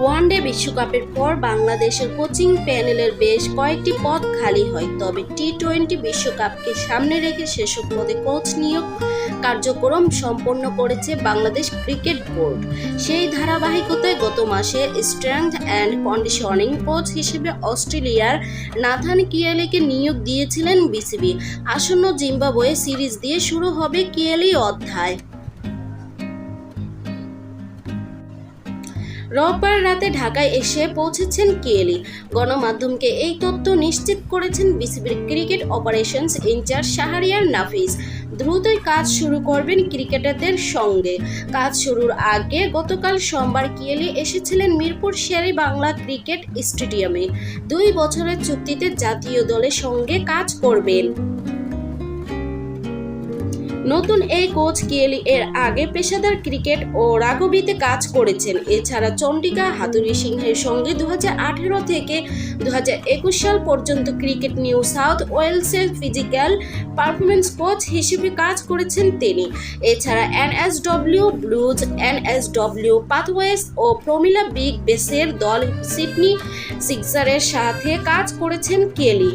One day বিশ্বকাপের পর বাংলাদেশের কোচিং প্যানেলের বেশ কয়েকটি পদ খালি হয়, তবে টি টোয়েন্টি বিশ্বকাপকে সামনে রেখে সেসব পদে কোচ নিয়োগ কার্যক্রম সম্পন্ন করেছে বাংলাদেশ ক্রিকেট বোর্ড। সেই ধারাবাহিকতায় গত মাসে স্ট্রেংথ অ্যান্ড কন্ডিশনিং কোচ হিসেবে অস্ট্রেলিয়ার নাথান কিয়ালিকে নিয়োগ দিয়েছিলেন বিসিবি। আসন্ন জিম্বাবুয়ে সিরিজ দিয়ে শুরু হবে কিয়ালি অধ্যায়। রোববার রাতে ঢাকায় এসে পৌঁছেছেন কেলি গণমাধ্যমকে এই তথ্য নিশ্চিত করেছেন বিসিবির cricket operations in charge Shahriar Nafees. দ্রুতই কাজ শুরু করবেন ক্রিকেটারদের সঙ্গে। কাজ শুরুর আগে গতকাল সোমবার কিয়েলি এসেছিলেন মিরপুর শেরে বাংলা ক্রিকেট স্টেডিয়ামে। দুই বছরের চুক্তিতে জাতীয় দলের সঙ্গে কাজ করবেন। নতুন এই কোচ কিয়েলি এর আগে পেশাদার ক্রিকেট ও রাগবিতে কাজ করেছেন। এছাড়া চন্ডিকা হাতুরি সিংহের সঙ্গে দু হাজার আঠেরো থেকে দু হাজার একুশ সাল পর্যন্ত ক্রিকেট নিউ সাউথ ওয়েলসের ফিজিক্যাল পারফরমেন্স কোচ হিসেবে কাজ করেছেন তিনি। এছাড়া এনএসডব্লিউ, ব্লুজ, এনএসডব্লিউ, পাথওয়েস ও প্রমিলা বিগ বেসের দল সিডনি সিক্সারের সাথে কাজ করেছেন কেলি